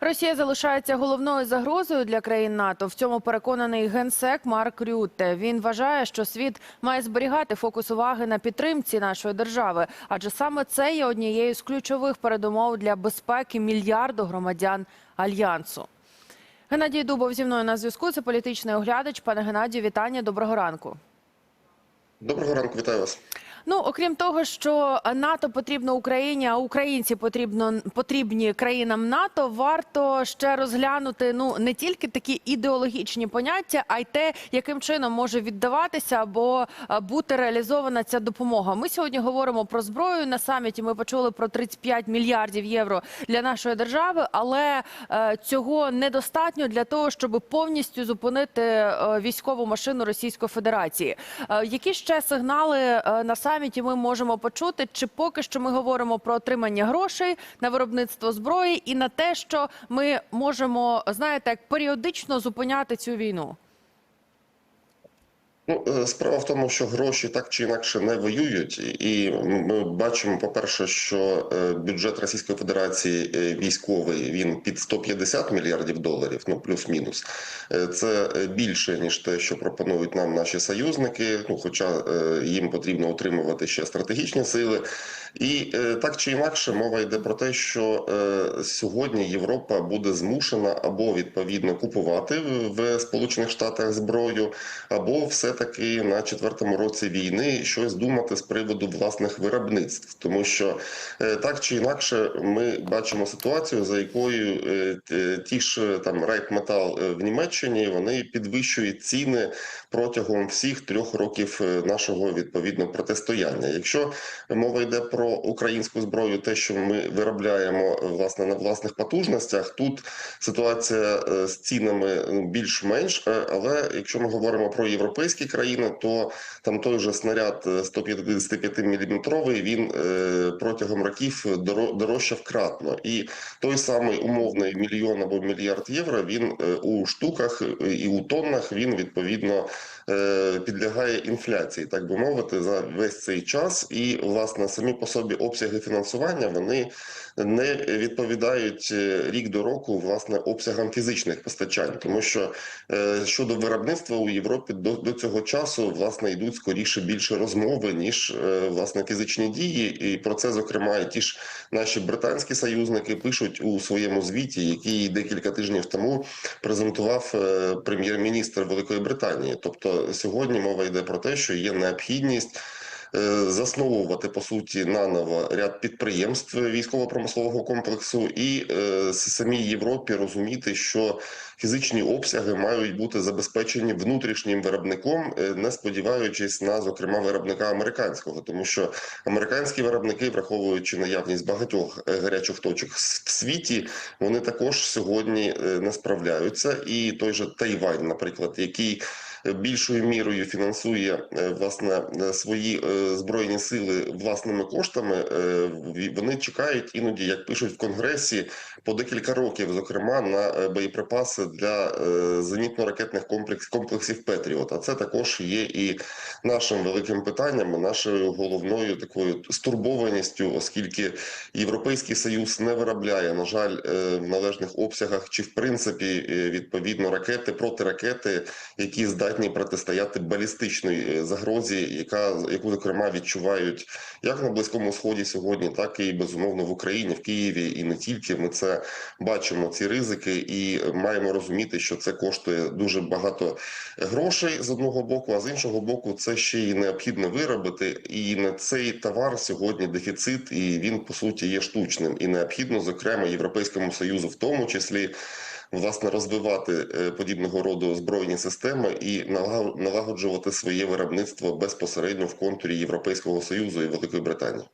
Росія залишається головною загрозою для країн НАТО. В цьому переконаний генсек Марк Рютте. Він вважає, що світ має зберігати фокус уваги на підтримці нашої держави, адже саме це є однією з ключових передумов для безпеки мільярду громадян альянсу. Геннадій Дубов зі мною на зв'язку. Це політичний оглядач. Пане Геннадію, вітання. Доброго ранку. Доброго ранку, вітаю вас. Ну, окрім того, що НАТО потрібно Україні, а українці потрібно потрібні країнам НАТО. Варто ще розглянути ну не тільки такі ідеологічні поняття, а й те, яким чином може віддаватися або бути реалізована ця допомога. Ми сьогодні говоримо про зброю на саміті. Ми почули про 35 мільярдів євро для нашої держави, але е, цього недостатньо для того, щоб повністю зупинити е, військову машину Російської Федерації. Е, які ще сигнали на саміті ми можемо почути? Чи поки що ми говоримо про отримання грошей на виробництво зброї і на те, що ми можемо знаєте, як періодично зупиняти цю війну? Ну, е, справа в тому, що гроші так чи інакше не воюють, і ми бачимо, по-перше, що е, бюджет Російської Федерації е, військовий він під 150 мільярдів доларів, ну плюс-мінус. Це більше ніж те, що пропонують нам наші союзники. Ну, хоча їм потрібно утримувати ще стратегічні сили. І е, так чи інакше мова йде про те, що е, сьогодні Європа буде змушена або відповідно купувати в Сполучених Штатах зброю, або все-таки на четвертому році війни щось думати з приводу власних виробництв, тому що е, так чи інакше ми бачимо ситуацію, за якою ті ж там Райкметал в Німеччині вони підвищують ціни протягом всіх трьох років нашого відповідно протистояння. Якщо мова йде про українську зброю, те, що ми виробляємо е, власне на власних потужностях, тут ситуація е, з цінами ну, більш-менш. е, Але якщо ми говоримо про європейські країни, то там той же снаряд е, 155 мм, він е, протягом років доро- дорожчав кратно. І той самий умовний мільйон або мільярд євро він е, у штуках е, і у тоннах він відповідно е, підлягає інфляції, так би мовити, за весь цей час. І власне самі по собі обсяги фінансування вони не відповідають е, рік до року власне обсягам фізичних постачань, тому що е, щодо виробництва у Європі до, до цього часу власне йдуть скоріше більше розмови ніж е, власне фізичні дії, і про це зокрема і ті ж наші британські союзники пишуть у своєму звіті, який декілька тижнів тому презентував прем'єр-міністр Великої Британії. Тобто сьогодні мова йде про те, що є необхідність. Е, Засновувати по суті наново ряд підприємств військово-промислового комплексу, і е, самій Європі розуміти, що фізичні обсяги мають бути забезпечені внутрішнім виробником, е, не сподіваючись на зокрема виробника американського, тому що американські виробники, враховуючи наявність багатьох гарячих точок в світі, вони також сьогодні не справляються. І той же Тайвань, наприклад, який більшою мірою фінансує е, власне е, свої е, збройні сили власними коштами. Вони чекають іноді, як пишуть в конгресі, по декілька років, зокрема на боєприпаси для зенітно-ракетних комплекс, комплексів Петріот. А це також є і нашим великим питанням, нашою головною такою стурбованістю, оскільки Європейський союз не виробляє, на жаль, в належних обсягах чи в принципі відповідно ракети протиракети, які здатні протистояти балістичної е, загрозі, яка яку зокрема відчувають як на близькому сході сьогодні, так і безумовно в Україні, в Києві, і не тільки. Ми це бачимо. Ці ризики, і маємо розуміти, що це коштує дуже багато грошей з одного боку, а з іншого боку, це ще й необхідно виробити. І на цей товар сьогодні дефіцит, і він по суті є штучним. І необхідно, зокрема, європейському союзу, в тому числі. Власне, розвивати е, подібного роду збройні системи і налаго- налагоджувати своє виробництво безпосередньо в контурі Європейського союзу і Великої Британії.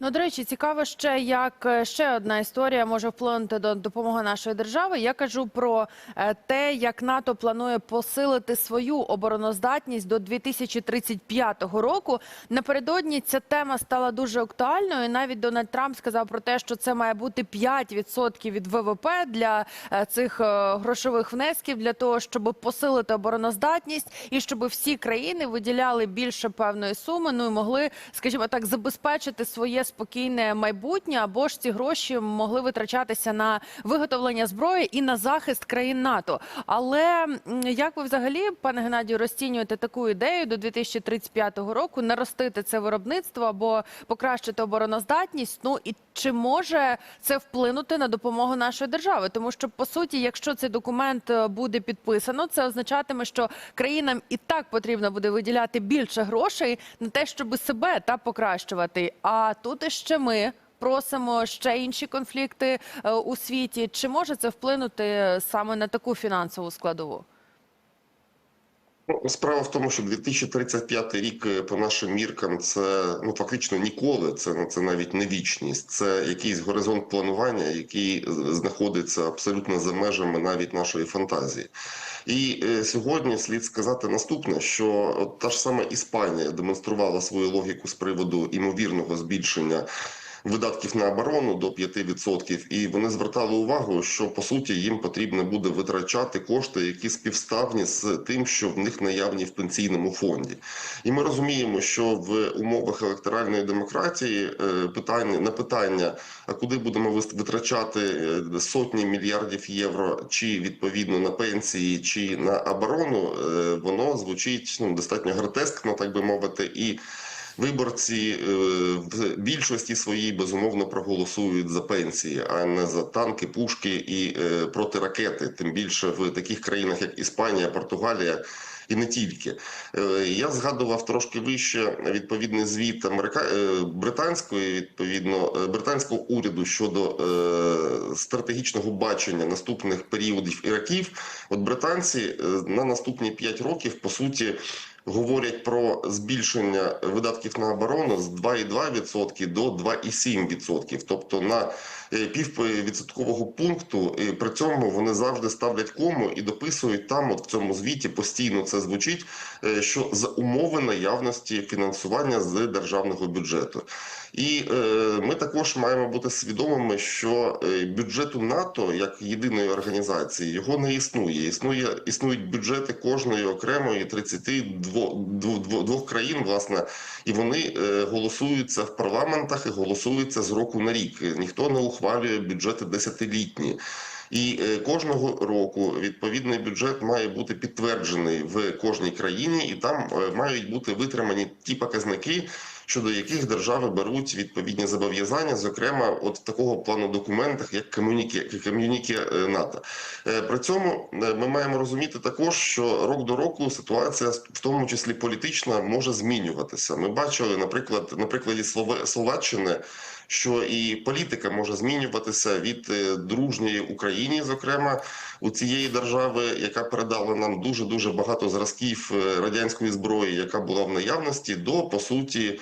Ну, до речі, цікаво ще, як е, ще одна історія може вплинути до допомоги нашої держави. Я кажу про е, те, як НАТО планує посилити свою обороноздатність до 2035 року. Напередодні ця тема стала дуже актуальною. Навіть Дональд Трамп сказав про те, що це має бути 5% від ВВП для е, цих грошових внесків для того, щоб посилити обороноздатність і щоб всі країни виділяли більше певної суми. Ну і могли, скажімо так, забезпечити своє спокійне майбутнє, або ж ці гроші могли витрачатися на виготовлення зброї і на захист країн НАТО. Але як ви взагалі, пане Геннадію, розцінюєте таку ідею до 2035 року наростити це виробництво або покращити обороноздатність? Ну і чи може це вплинути на допомогу нашої держави? Тому що по суті, якщо цей документ е, буде підписано, це означатиме, що країнам і так потрібно буде виділяти більше грошей на те, щоб себе та покращувати. А тут іще ми. Просимо ще інші конфлікти е, у світі. Чи може це вплинути е, саме на таку фінансову складову? Ну, Справа в тому, що 2035 рік е, по нашим міркам це ну фактично ніколи. Це ну, це навіть не вічність. Це якийсь горизонт планування, який е, знаходиться абсолютно за межами навіть нашої фантазії. І е, сьогодні слід сказати наступне: що та ж сама Іспанія демонструвала свою логіку з приводу імовірного збільшення. Видатків на оборону до 5%, і вони звертали увагу, що по суті їм потрібно буде витрачати кошти, які співставні з тим, що в них наявні в пенсійному фонді. І ми розуміємо, що в умовах електоральної демократії е, питання на питання, а куди будемо витрачати е, сотні мільярдів євро, чи відповідно на пенсії, чи на оборону, е, воно звучить ну достатньо гротескно, так би мовити, і. Виборці е, в більшості своїй безумовно проголосують за пенсії, а не за танки, пушки і е, протиракети. Тим більше в таких країнах, як Іспанія, Португалія. І не тільки Е, я згадував трошки вище відповідний звіт Америка... британської відповідно британського уряду щодо е, стратегічного бачення наступних періодів і років. От британці на наступні 5 років по суті говорять про збільшення видатків на оборону з 2,2% до 2,7%. Тобто на е, піввідсоткового пункту. І при цьому вони завжди ставлять кому і дописують там, от в цьому звіті постійно це звучить, е, що за умови наявності фінансування з державного бюджету. І е, ми також маємо бути свідомими, що е, бюджету НАТО як єдиної організації його не існує. Існує існують бюджети кожної окремої 32 двох, двох, двох країн, власне, і вони е, голосуються в парламентах і голосуються з року на рік. Ніхто не ухвалює бюджети десятилітні. І е, кожного року відповідний бюджет має бути підтверджений в кожній країні, і там е, мають бути витримані ті показники, щодо яких держави беруть відповідні зобов'язання, зокрема, от такого плану документах, як ком'юніке ком'юніке е, НАТО. Е, При цьому е, ми маємо розуміти також, що рок до року ситуація, в тому числі політична, може змінюватися. Ми бачили, наприклад, на прикладі Словаччини. Що і політика може змінюватися від е, дружньої Україні, зокрема у цієї держави, яка передала нам дуже дуже багато зразків е, радянської зброї, яка була в наявності, до по суті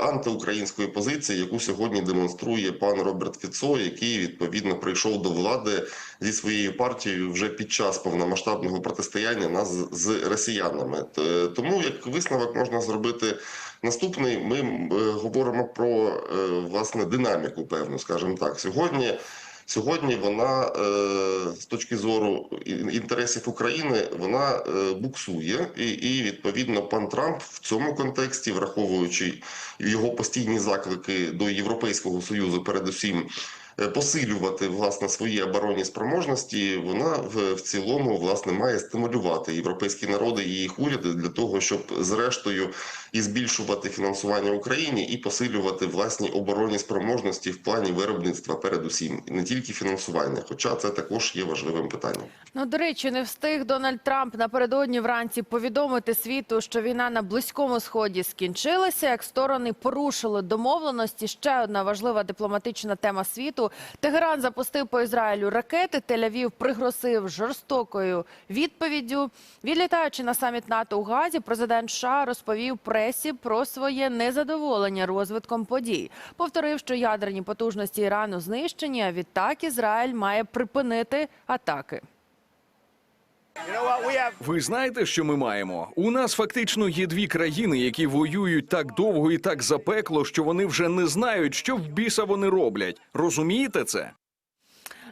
антиукраїнської позиції, яку сьогодні демонструє пан Роберт Фіцо, який відповідно прийшов до влади зі своєю партією вже під час повномасштабного протистояння нас з- росіянами. Тому як висновок можна зробити наступний, ми е, говоримо про е, власне динаміку, певну, скажімо так. Сьогодні. Сьогодні вона е, з точки зору інтересів України вона е, буксує, і, і відповідно пан Трамп в цьому контексті, враховуючи його постійні заклики до Європейського союзу, передусім посилювати власне свої оборонні спроможності, вона в, в цілому власне має стимулювати європейські народи і їх уряди для того, щоб зрештою і збільшувати фінансування Україні, і посилювати власні оборонні спроможності в плані виробництва, передусім, не тільки фінансування, хоча це також є важливим питанням. Ну, до речі, не встиг Дональд Трамп напередодні вранці повідомити світу, що війна на близькому сході скінчилася. Як сторони порушили домовленості. Ще одна важлива дипломатична тема світу. Тегеран запустив по Ізраїлю ракети. Тель-Авів пригрозив жорстокою відповіддю. Відлітаючи на саміт НАТО у Газі, президент США розповів пресі про своє незадоволення розвитком подій. Повторив, що ядерні потужності Ірану знищені. А відтак Ізраїль має припинити атаки. Ви знаєте, що ми маємо? У нас фактично є дві країни, які воюють так довго і так запекло, що вони вже не знають, що в біса вони роблять. Розумієте це?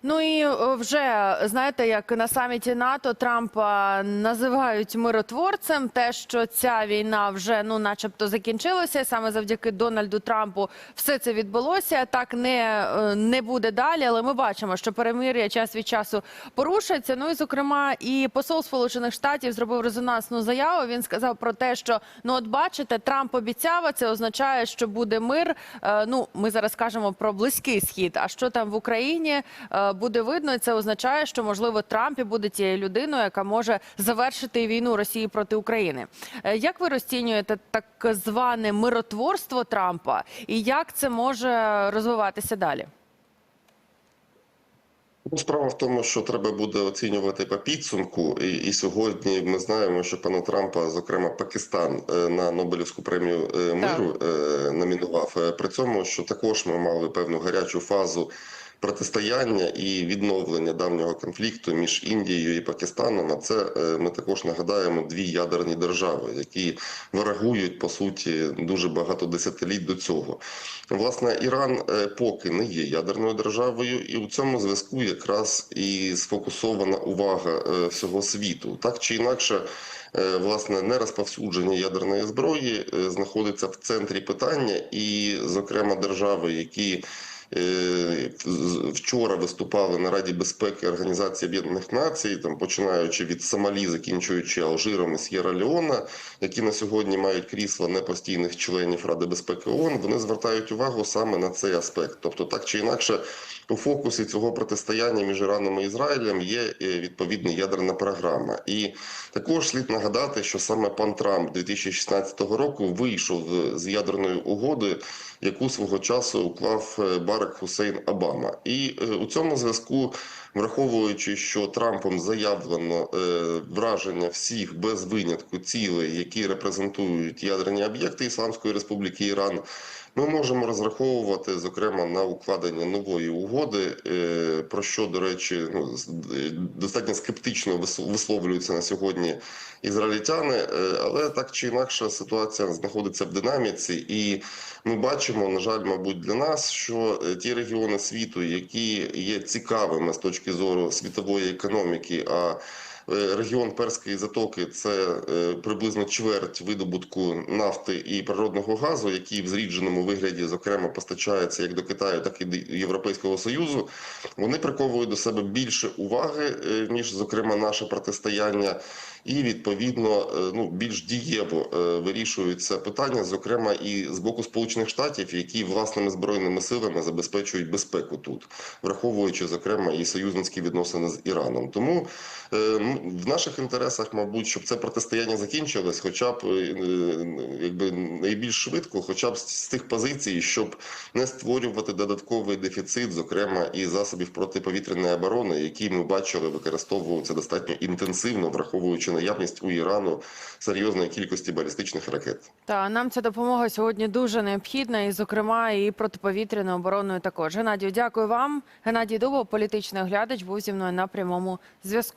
Ну і е, вже знаєте, як на саміті НАТО Трампа називають миротворцем. Те, що ця війна вже ну, начебто, закінчилася, саме завдяки Дональду Трампу все це відбулося. Так не, е, не буде далі. Але ми бачимо, що перемир'я час від часу порушується. Ну і зокрема, і посол Сполучених Штатів зробив резонансну заяву. Він сказав про те, що ну от бачите, Трамп обіцяв, це означає, що буде мир. Е, Ну, ми зараз кажемо про близький схід. А що там в Україні буде видно, і це означає, що можливо Трамп і буде тією людиною, яка може завершити війну Росії проти України. Е, Як ви розцінюєте так зване миротворство Трампа, і як це може розвиватися далі? Ну, Справа в тому, що треба буде оцінювати по підсумку, і, і сьогодні ми знаємо, що пана Трампа, зокрема Пакистан, е, на Нобелівську премію е, миру е, номінував. При цьому, що також ми мали певну гарячу фазу протистояння і відновлення давнього конфлікту між Індією і Пакистаном. А це е, ми також нагадаємо дві ядерні держави, які ворогують по суті дуже багато десятиліть до цього. Власне, Іран е, поки не є ядерною державою, і у цьому зв'язку якраз і сфокусована увага е, всього світу, так чи інакше. Власне, нерозповсюдження ядерної зброї знаходиться в центрі питання, і, зокрема, держави, які вчора виступали на Раді безпеки Організації Об'єднаних Націй, там починаючи від Сомалі, закінчуючи Алжиром і С'єра Леона, які на сьогодні мають крісла непостійних членів Ради безпеки ООН, вони звертають увагу саме на цей аспект. Тобто, так чи інакше, у фокусі цього протистояння між Іраном і Ізраїлем є е, відповідна ядерна програма. І також слід нагадати, що саме пан Трамп 2016 року вийшов з- з ядерної угоди, яку свого часу уклав е, Барак Хусейн Обама. І е, у цьому зв'язку, враховуючи, що Трампом заявлено е, враження всіх без винятку цілей, які репрезентують ядерні об'єкти Ісламської Республіки Іран. Ми можемо розраховувати, зокрема, на укладення нової угоди, е, про що, до речі, ну, е, достатньо скептично вис- висловлюються на сьогодні ізраїльтяни, Е, але так чи інакше ситуація знаходиться в динаміці, і ми бачимо, на жаль, мабуть, для нас, що ті регіони світу, які є цікавими з точки зору світової економіки, а Регіон Перської затоки це е, приблизно чверть видобутку нафти і природного газу, який в зрідженому вигляді, зокрема, постачається як до Китаю, так і до Європейського Союзу. Вони приковують до себе більше уваги е, ніж, зокрема, наше протистояння, і відповідно е, ну більш дієво е, вирішуються питання, зокрема і з боку Сполучених Штатів, які власними збройними силами забезпечують безпеку тут, враховуючи зокрема і союзницькі відносини з Іраном. Тому е, в наших інтересах, мабуть, щоб це протистояння закінчилось, хоча б якби найбільш швидко, хоча б з тих позицій, щоб не створювати додатковий дефіцит, зокрема і засобів протиповітряної оборони, які ми бачили, використовуються достатньо інтенсивно, враховуючи наявність у Ірану серйозної кількості балістичних ракет. Та нам ця допомога сьогодні дуже необхідна, і, зокрема, і протиповітряною обороною також. Геннадію, дякую вам. Геннадій Дубов, політичний оглядач, був зі мною на прямому зв'язку.